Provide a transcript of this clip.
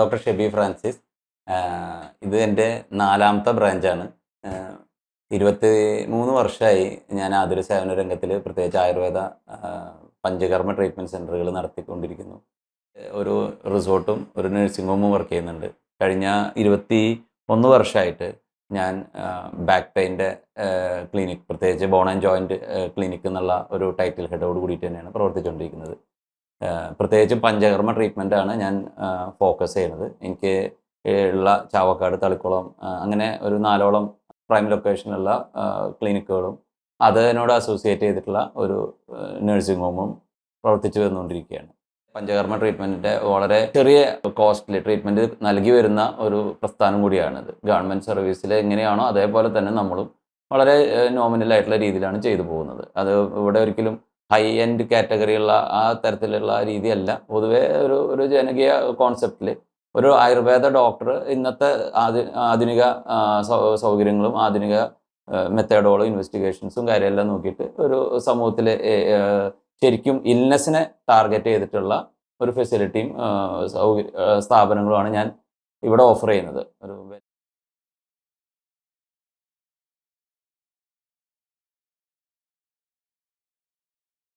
Doctor Shebi Francis. ഇത് എന്റെ നാലാമത്തെ ബ്രാഞ്ചാണ്. ഇരുപത്തി മൂന്ന് വർഷമായി ഞാൻ ആതുര സേവന രംഗത്തിൽ പ്രത്യേകിച്ച് ആയുർവേദ പഞ്ചകർമ്മ ട്രീറ്റ്മെന്റ് സെന്ററുകൾ നടത്തിക്കൊണ്ടിരിക്കുന്നു. ഒരു റിസോർട്ടും ഒരു നഴ്സിംഗ് ഹോമും വർക്ക് ചെയ്യുന്നുണ്ട്. കഴിഞ്ഞ ഇരുപത്തി ഒന്ന് വർഷമായിട്ട് ഞാൻ ബാക്ക് പെയിന്റെ ക്ലിനിക് പ്രത്യേകിച്ച് ബോൺ ആൻഡ് ജോയിന്റ് ക്ലിനിക് എന്നുള്ള ഒരു ടൈറ്റിൽ ഹെഡോട് കൂടിയിട്ട് തന്നെയാണ് പ്രവർത്തിച്ചുകൊണ്ടിരിക്കുന്നത് പ്രത്യേകിച്ച് പഞ്ചകർമ്മ ട്രീറ്റ്മെന്റ് ആണ് ഞാൻ ഫോക്കസ് ചെയ്യുന്നത്. എനിക്ക് ഉള്ള ചാവക്കാട് തളിക്കുളം അങ്ങനെ ഒരു നാലോളം പ്രൈം ലൊക്കേഷനിലുള്ള ക്ലിനിക്കുകളും അതിനോട് അസോസിയേറ്റ് ചെയ്തിട്ടുള്ള ഒരു നഴ്സിംഗ് ഹോമും പ്രവർത്തിച്ചു വന്നുകൊണ്ടിരിക്കുകയാണ്. പഞ്ചകർമ്മ ട്രീറ്റ്മെന്റിന്റെ വളരെ ചെറിയ കോസ്റ്റ്ലി ട്രീറ്റ്മെന്റ് നൽകി വരുന്ന ഒരു പ്രസ്ഥാനം കൂടിയാണിത്. ഗവൺമെന്റ് സർവീസിൽ എങ്ങനെയാണോ അതേപോലെ തന്നെ നമ്മളും വളരെ നോമിനൽ ആയിട്ടുള്ള രീതിയിലാണ് ചെയ്തു പോകുന്നത്. അത് ഇവിടെ ഒരിക്കലും ഹൈ എൻഡ് കാറ്റഗറിയുള്ള ആ തരത്തിലുള്ള രീതിയല്ല. പൊതുവേ ഒരു ഒരു ജനകീയ കോൺസെപ്റ്റിൽ ഒരു ആയുർവേദ ഡോക്ടർ ഇന്നത്തെ ആധു ആധുനിക സൗകര്യങ്ങളും ആധുനിക മെത്തേഡോളും ഇൻവെസ്റ്റിഗേഷൻസും കാര്യമെല്ലാം നോക്കിയിട്ട് ഒരു സമൂഹത്തിൽ ശരിക്കും ഇൽനെസ്സിനെ ടാർഗറ്റ് ചെയ്തിട്ടുള്ള ഒരു ഫെസിലിറ്റിയും സ്ഥാപനങ്ങളുമാണ് ഞാൻ ഇവിടെ ഓഫർ ചെയ്യുന്നത്. ഒരു